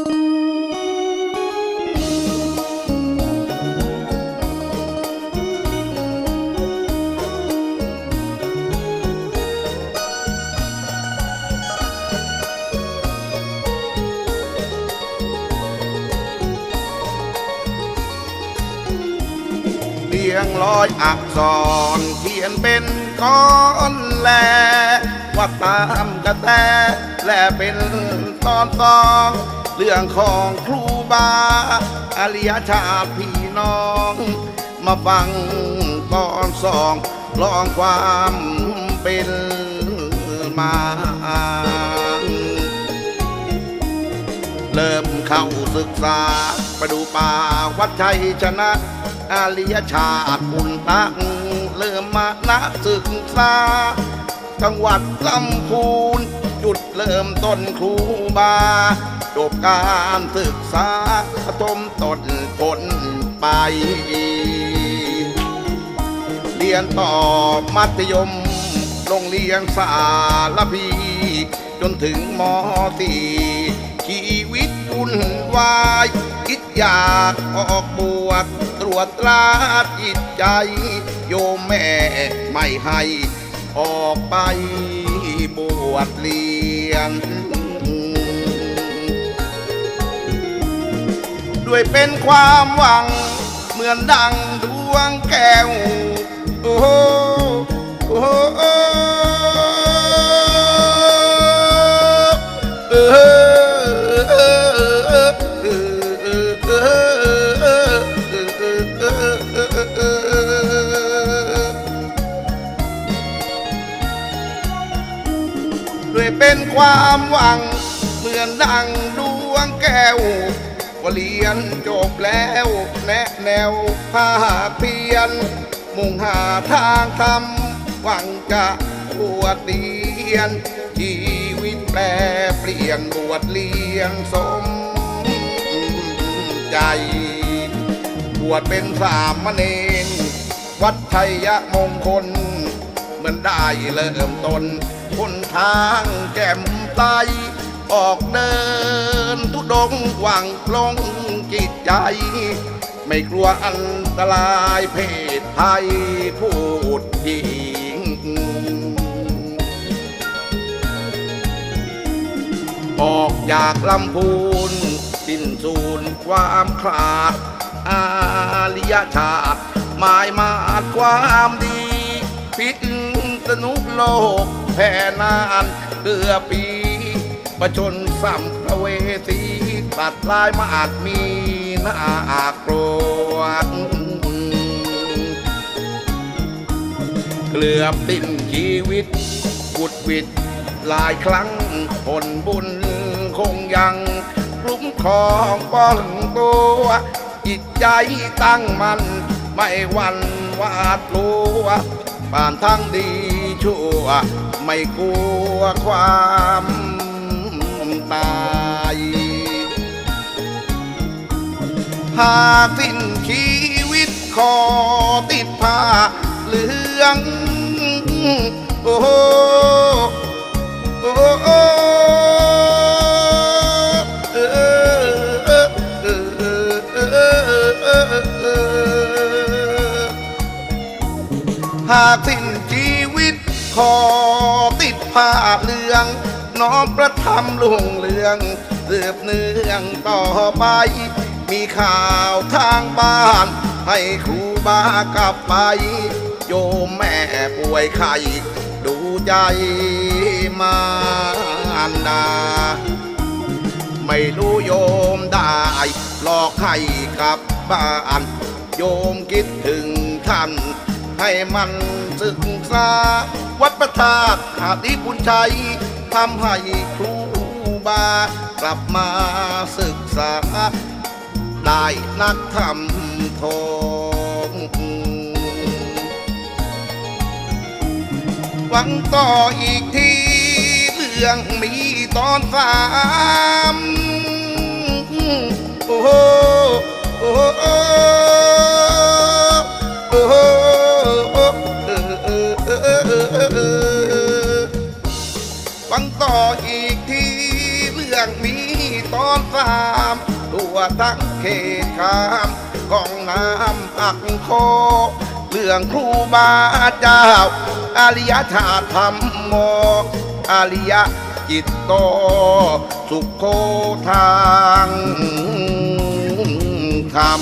เรียงร้อยอักษรเขียนเป็นก้อนแลว่าตามกระแตและเป็นตอนตอง เรื่องของครูบาอริยชาติพี่น้อง มาฟังตอนสองลองความเป็นมาเริ่มเข้าศึกษาไปดูป่าวัดชัยชนะอาริยชาติบุญตั้งเริ่มมานักศึกษา จังหวัดลำพูนจุดเริ่มต้นครูบา จบการศึกษาทมต้นผลไป เรียนต่อมัธยม โรงเรียนสารพี จนถึงมสีชีวิตวุ่นวาย คิดอยากออกบวชตรวจตราจิตใจ โยมแม่ไม่ให้ ออกไปบวชเรียน ด้วยเป็นความหวัง เหมือนดังดวงแก้ว โอ้โหโอ้โหเออด้วยเป็นความหวัง เหมือนดังดวงแก้ว ว่าเรียนจบแล้วแนะแนวภาคเพียน มุ่งหาทางทำหวังจะบวชเรียน ชีวิตแปรเปลี่ยนบวชเรียนสมใจ บวชเป็นสามเณรวัดชัยมงคล เหมือนได้เริ่มต้นคนทางแก้มใตออกเดิน ดงหวังลงจิตใจ ไม่กลัวอันตรายเพศภัยพูดจริงออกจากลำพูนสิ้นสูญความขาด อาริยชาติหมายมาดความดี พิษสนุกโลกแผ่นานเกือปี ประชนสัมภเวสี ตัดลายมาอาจมีหน้ากลัวเกลือบสิ้นชีวิตบุดวิดหลายครั้งผลบุญคงยังคุ้มคองป้องตัวจิตใจตั้งมัน ไม่วันวาดลัวผ่านทั้งดีชั่ว ไม่กลัวความตาย หากสิ้นชีวิตขอติดผ้าเหลือง โอ้โหโอ้โหเอหากสิ้นชีวิตขอติดผ้าเหลือง น้อมประทำลุงเรือง เสืบเนื่องต่อไป มีข่าวทางบ้าน ให้ครูบากลับไป โยมแม่ป่วยไข้ดูใจมารดาไม่รู้โยมได้หลอกให้กลับบ้านโยมคิดถึงท่าน ให้มันศึกษาวัดประทาตหาดิบุญชัยทำให้ครูบากลับมาศึกษา ได้นักทำทองหวังต่ออีกทีเรื่องมีตอนสามโอ้โหโอ้โหโอ้โหหวังต่ออีกทีเรื่องมีตอนสาม ตัวทั้งเขตขามกองน้ำอักโคเรื่องครูบาเจ้าอาริยธาตุธรรมโมอาริยจิตโต สุขโคทางธรรม